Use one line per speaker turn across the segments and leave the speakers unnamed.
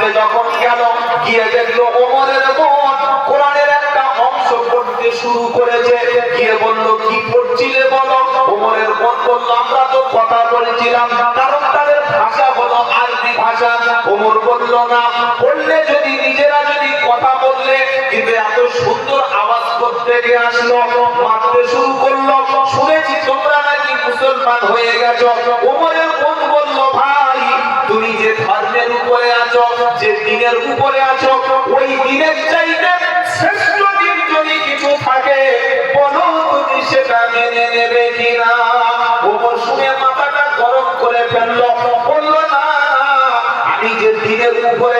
মারতে যখন গেল, গিয়ে দেখল ওমরের বোন কোরআনের একটা অংশ পড়তে শুরু করেছে। গিয়ে বলল, কি পড়ছিলে বলো? ওমরের বোন বলল, আমরা তো কথা বলছিলাম, কারণ তাদের ভাষা হলো আরবি ভাষা। ওমর বলল, না, পড়লে যদি, নিজেরা যদি কথা বললে, কিন্তু এত সুন্দর আওয়াজ করতে গিয়ে আসলো, মারতে শুরু করল। শুনেছি তোমরা নাকি মুসলমান হয়ে গেছো। ওমরের বোন বলল তুমি যে ধর্মের উপরে আছো, যে দিনের উপরে আছো, ওই দিনের চাইতে শ্রেষ্ঠ দিন যদি কিছু থাকে, বলো তুমি সেটা মেনে নেবে কিনা? মাথাটা গরম করে ফেলল। বলল না, আমি যে দিনের উপরে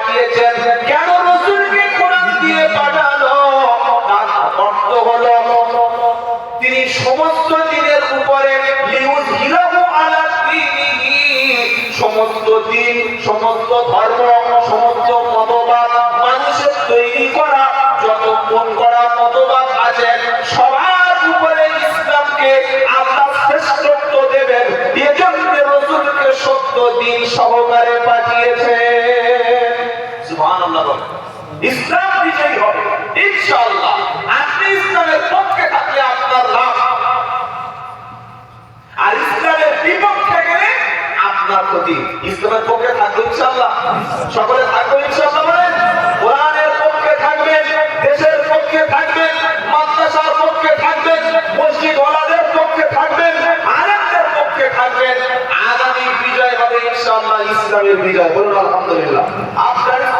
পাঠিয়েছেন। কেন রসুলকে কোরআন দিয়ে তার অর্থ হলো, তিনি সমস্ত দিনের উপরে সমস্ত দিন, সমস্ত ধর্ম, সমস্ত মতবাদ মানুষের তৈরি করা যত মন করা মতবাদ আছে, সবার উপরে ইসলামকে আল্লাহ শ্রেষ্ঠত্ব দেবেন। এজন্য রসুলকে সত্য দিন সহকারে ইসলাম বিজয়ী হবে। ইনশাআল্লাহ। আপনি ইসলামের পক্ষে থাকলে আপনার লাভ। আর ইসলামের বিপক্ষে গেলে আপনার ক্ষতি। ইসলামের পক্ষে থাকবে ইনশাআল্লাহ। সকলে থাকবে ইনশাআল্লাহ বলেন? কোরআনের পক্ষে থাকবেন, দেশের পক্ষে থাকবেন, মাদ্রাসার পক্ষে থাকবেন মসজিদ ওয়ালাদের পক্ষে থাকবেন, আলেমদের পক্ষে থাকবেন। আগামী বিজয় হবে ইনশাআল্লাহ, ইসলামের বিজয়। বলুন আলহামদুলিল্লাহ। আফগানিস্তানে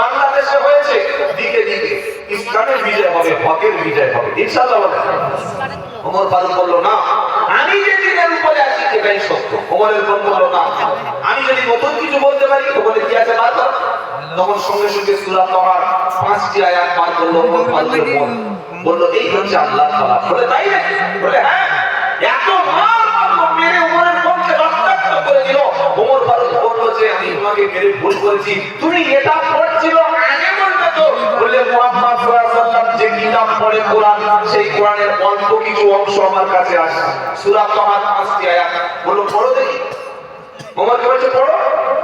বাংলাদেশে হয়েছে, দিকে দিকে। ইসলামের বিজয় হবে, হকের বিজয় হবে। ইনশাআল্লাহ ওমর ফারুক বলল, না, আমি যে দিনের উপরে আছি, এটাই সত্য। ওমরের বোন বলল, না, আমি যদি নতুন কিছু বলতে পারি, তো বলে কি আছে বার কর তখন সঙ্গে সঙ্গে সূরা তোমার পাঁচটি আয়াত বার করল ওমর ফারুকের বলল, এই হচ্ছে আল্লাহ তাআলা বলে, তাই নাকি? বলে হ্যাঁ এত ভুল করেছি। তুমি এটা পড়ছিল? আগে বলতে তো বলে মুহাম্মদ যে কিতাব পড়ে কোরআন, সেই কোরআনের অল্প কিছু অংশ আমার কাছে আসে। সূরা আয়াত। পড়ো দেখি। পড়ো।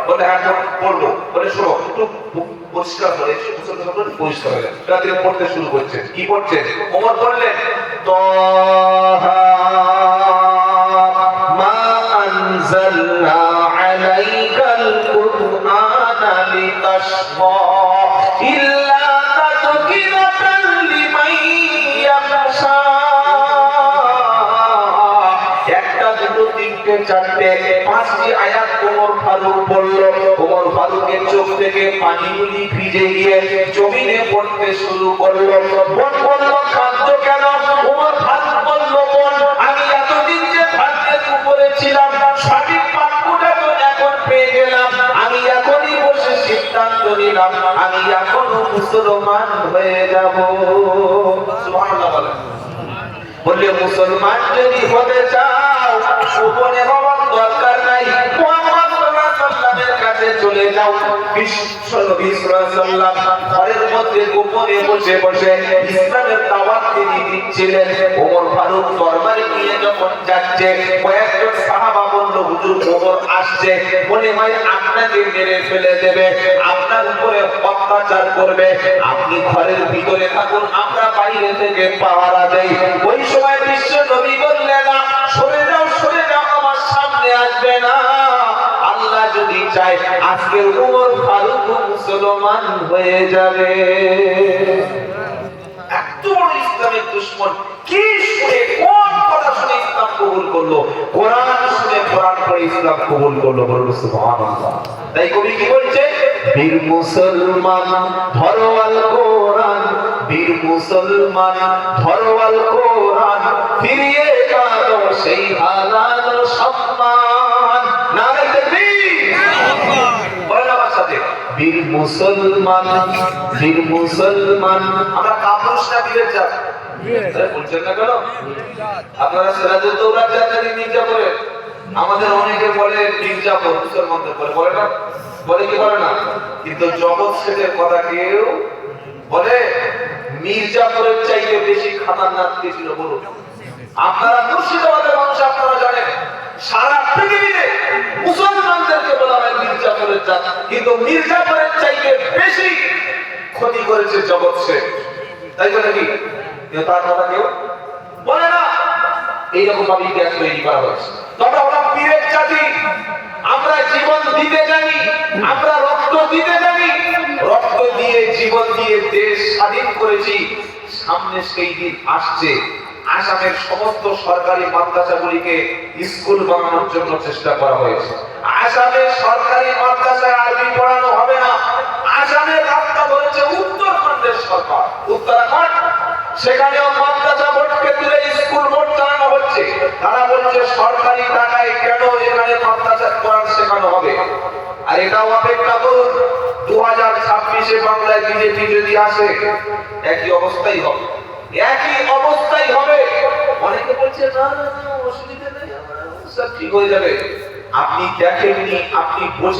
বলে হ্যাঁ পড়- পড়ব। বলে, শোনো, একটু পরিষ্কার করে পরিষ্কার হয়ে রাত্রে পড়তে শুরু করছে। কি পড়ছে? ওমর বললেন, তহা চারটে, পাঁচটি আয়াত ওমর ফারুক বলল ওমর ফারুকের চোখ থেকে পানিগুলি ভিজে গিয়ে জমিনে পড়তে শুরু করল। আমি এখন পেয়ে গেলাম। আমি এখনই বসে সিদ্ধান্ত নিলাম, আমি এখনও মুসলমান হয়ে যাব। সুবহানাল্লাহ বললে মুসলমান যদি হতে চাও, গোপনে হওয়ার দরকার নাই। নিয়ে আসছে। আপনাকে মেরে ফেলে দেবে। আপনার উপরে অত্যাচার করবে। আপনি ঘরের ভিতরে থাকুন, আমরা বাইরে থেকে পাহারা চায় উমর ফারুক মুসলমান হয়ে যাবে। এত বড় ইসলামের দুশ্মন, কি শুনে, কোন কথা শুনে ইসলাম কবুল করল? কোরআন শুনে, কোরআন পড়ে ইসলাম কবুল করল সুবহানাল্লাহ। তাই কবি কি বলছে? বীর মুসলমান, ধরওয়াল কোরআন। বীর মুসলমান, ধরওয়াল কোরআন। ফিরিয়ে কাঁদো সেই হারানো সম্মান। বীর। মুসলমান বীর মুসলমান। আমরা কাপুরুষ না বীরের জাত বলছেন না কেন? আপনারা সিরাজুল দৌলার জাতের মির্জাপুরে আমাদের অনেকে বলে মির্জাপুর মুসলমানদের বলে। বলে না? বলে কি বলে না? কিন্তু জগৎ শেঠের কথা কেউ বলে মির্জাপুরের চাইতে বেশি খাতারনাক কে ছিল বলুন। আপনারা মুর্শিদাবাদের মানুষ আপনারা জানেন সারা পৃথিবীতে মুসলমানদেরকে বলা হয় মির্জাপুরের জাত। কিন্তু মির্জাপুরের চাইতে বেশি ক্ষতি করেছে জগৎ শেখ তাই বলে কি? তার কথা কেউ বলে না। এইরকম ভাবে ইতিহাস তৈরি করা হয়েছে। তবে আমরা পীরের জাতি, আমরা জীবন দিতে জানি, আমরা রক্ত দিতে জানি। রক্ত দিয়ে জীবন দিয়ে দেশ স্বাধীন করেছি। সামনে সেই দিন আসছে। আসামের সমস্ত সরকারি মাদ্রাসাগুলিকে স্কুল বানানোর জন্য চেষ্টা করা হয়েছে। আসামের সরকারি মাদ্রাসায় আরবি পড়ানো হবে না। আসামের রাস্তা ধরেছে উত্তরাখণ্ডের সরকার, উত্তরাখণ্ড। সেখানেও মাদ্রাসা বোর্ডকে তুলে স্কুল বোর্ড চালানো হচ্ছে। তারা বলছে, সরকারি টাকায় কেন এখানে মাদ্রাসা কোরআন শেখানো হবে? আর এটাও অপেক্ষা করুন দু হাজার ছাব্বিশে বাংলায় বিজেপি যদি আসে, একই অবস্থাই হবে। একই অবস্থাই হবে। অনেকে বলছে, না অসুবিধা নেই সব ঠিক হয়ে যাবে। আপনি দেখেননি, আপনি বোঝেন